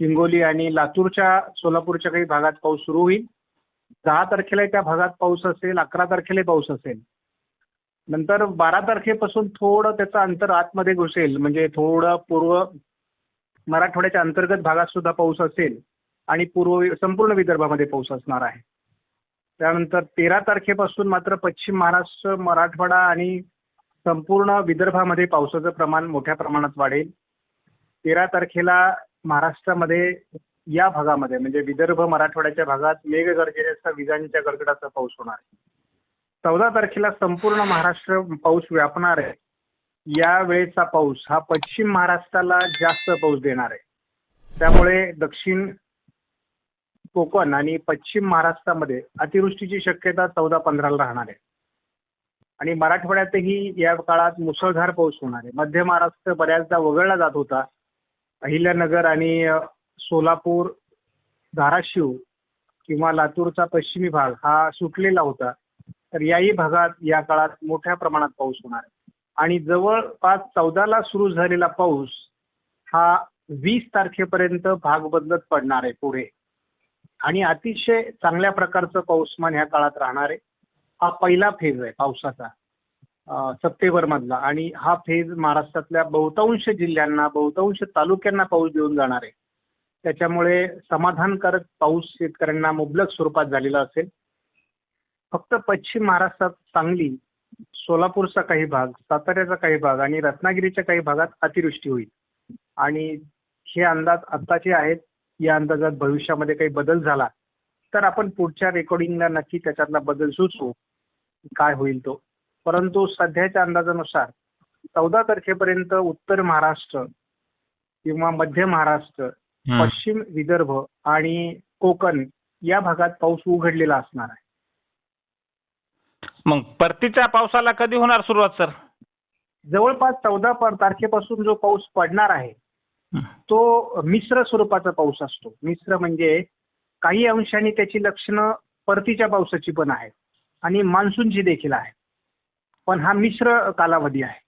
हिंगोली आणि लातूरच्या सोलापूरच्या काही भागात पाऊस सुरू होईल. दहा तारखेला त्या भागात पाऊस असेल अकरा तारखेला पाऊस असेल. नंतर बारा तारखेपासून थोडं त्याचं अंतर आतमध्ये घुसेल. म्हणजे थोडं पूर्व मराठवाड्याच्या अंतर्गत भागात सुद्धा पाऊस असेल आणि पूर्व संपूर्ण विदर्भामध्ये पाऊस असणार आहे. त्यानंतर तेरा तारखेपासून मात्र पश्चिम महाराष्ट्र मराठवाडा आणि संपूर्ण विदर्भामध्ये पावसाचं प्रमाण मोठ्या प्रमाणात वाढेल. तेरा तारखेला महाराष्ट्रामध्ये या भागामध्ये म्हणजे विदर्भ मराठवाड्याच्या भागात मेघगर्जनेचा विजांच्या गडगडाचा पाऊस होणार आहे. चौदा तारखेला संपूर्ण महाराष्ट्र पाऊस व्यापणार आहे. या वेळेचा पाऊस हा पश्चिम महाराष्ट्राला जास्त पाऊस देणार आहे. त्यामुळे दक्षिण कोकण आणि पश्चिम महाराष्ट्रामध्ये अतिवृष्टीची शक्यता चौदा पंधराला राहणार आहे. आणि मराठवाड्यातही या काळात मुसळधार पाऊस होणार आहे. मध्य महाराष्ट्र बऱ्याचदा वगळला जात होता. अहिल्यानगर आणि सोलापूर धाराशिव किंवा लातूरचा पश्चिमी भाग हा सुटलेला होता तर याही भागात या काळात मोठ्या प्रमाणात पाऊस होणार आहे. आणि जवळपास चौदाला सुरू झालेला पाऊस हा वीस तारखेपर्यंत भाग बदलत पडणार आहे पुढे. आणि अतिशय चांगल्या प्रकारचं पाऊसमान ह्या काळात राहणार आहे. हा पहिला फेज आहे पावसाचा. सप्टेंबरमधला. आणि हा फेज महाराष्ट्रातल्या बहुतांश जिल्ह्यांना बहुतांश तालुक्यांना पाऊस देऊन जाणार आहे. त्याच्यामुळे समाधानकारक पाऊस शेतकऱ्यांना मुबलक स्वरूपात झालेला असेल. फक्त पश्चिम महाराष्ट्रात सांगली सोलापूरचा काही भाग साताऱ्याचा काही भाग आणि रत्नागिरीच्या काही भागात अतिवृष्टी होईल. आणि हे अंदाज आत्ताचे आहेत या अंदाजात भविष्यामध्ये काही बदल झाला तर आपण पुढच्या रेकॉर्डिंगला नक्की त्याच्यातला बदल सुचवू. काय होईल तो. परंतु सध्याच्या अंदाजानुसार चौदा तारखेपर्यंत उत्तर महाराष्ट्र किंवा मध्य महाराष्ट्र. पश्चिम विदर्भ आणि कोकण या भागात पाऊस उघडलेला असणार आहे मग परतीच्या पावसाला कधी होणार सुरुवात सर जवळपास चौदा तारखेपासून जो पाऊस पडणार आहे. तो मिश्र स्वरूपाचा पाऊस असतो मिश्र म्हणजे काही अंशाने त्याची लक्षणं परतीच्या पावसाची पण आहेत आणि मान्सूनची देखील आहे पण हा मिश्र कालावधी आहे.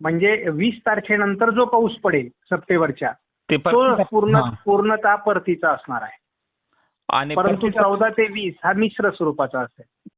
म्हणजे वीस तारखेनंतर जो पाऊस पडेल सप्टेंबरच्या ते पूर्ण. पूर्णतः परतीचा असणार आहे. परंतु चौदा ते वीस हा मिश्र स्वरूपाचा असेल.